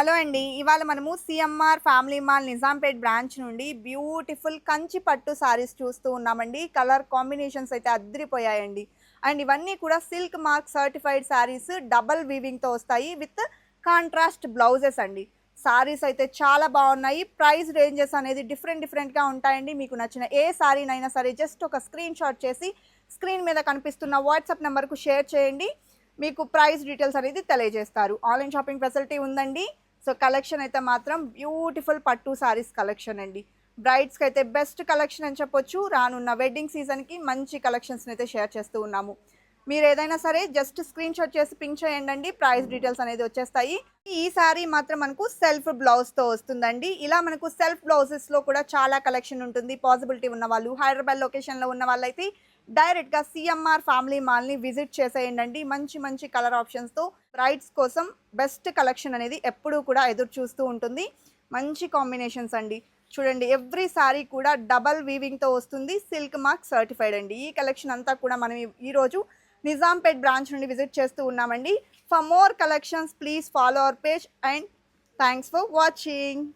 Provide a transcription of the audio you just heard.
Hello అండి. ఇవాళ మనము CMR family mall Nizampet branch నుండి బ్యూటిఫుల్ కంచి పట్టు సారీస్ చూస్తూ ఉన్నామండి. కలర్ కాంబినేషన్స్ అయితే అద్దరిపోయాయండి. అండ్ ఇవన్నీ కూడా silk mark certified saris double వీవింగ్తో వస్తాయి విత్ కాంట్రాస్ట్ బ్లౌజెస్ అండి. సారీస్ అయితే చాలా బాగున్నాయి. ప్రైస్ రేంజెస్ అనేది డిఫరెంట్ డిఫరెంట్గా ఉంటాయండి. మీకు నచ్చిన ఏ సారీనైనా సరే జస్ట్ ఒక స్క్రీన్ షాట్ చేసి స్క్రీన్ మీద కనిపిస్తున్న వాట్సాప్ నెంబర్కు షేర్ చేయండి. మీకు ప్రైస్ డీటెయిల్స్ అనేది తెలియజేస్తారు. ఆన్లైన్ షాపింగ్ ఫెసిలిటీ ఉందండి. సో కలెక్షన్ అయితే మాత్రం బ్యూటిఫుల్ పట్టు సారీస్ కలెక్షన్ అండి. బ్రైడ్స్కి అయితే బెస్ట్ కలెక్షన్ అని చెప్పొచ్చు. రానున్న వెడ్డింగ్ సీజన్కి మంచి కలెక్షన్స్ని అయితే షేర్ చేస్తూ ఉన్నాము. మీరు ఏదైనా సరే జస్ట్ స్క్రీన్ షాట్ చేసి పింక్ చేయండి అండి ప్రైస్ డీటెయిల్స్ అనేది వచ్చేస్తాయి. ఈ సారీ మాత్రం మనకు సెల్ఫ్ బ్లౌజ్తో వస్తుందండి. ఇలా మనకు సెల్ఫ్ బ్లౌజెస్లో కూడా చాలా కలెక్షన్ ఉంటుంది. పాసిబిలిటీ ఉన్న వాళ్ళు హైదరాబాద్ లొకేషన్లో ఉన్న వాళ్ళైతే డైరెక్ట్గా సిఎంఆర్ ఫ్యామిలీ మాల్ని విజిట్ చేసేయండి మంచి మంచి కలర్ ఆప్షన్స్తో బ్రైడ్స్ కోసం బెస్ట్ కలెక్షన్ అనేది ఎప్పుడూ కూడా ఎదురు చూస్తూ ఉంటుంది. మంచి కాంబినేషన్స్ అండి. చూడండి ఎవ్రీ సారీ కూడా డబల్ వీవింగ్తో వస్తుంది. సిల్క్ మార్క్ సర్టిఫైడ్ అండి. ఈ కలెక్షన్ అంతా కూడా మనం ఈ- ఈరోజు నిజాంపేట్ బ్రాంచ్ నుండి విజిట్ చేస్తూ ఉన్నామండి. For more collections please follow our page and thanks for watching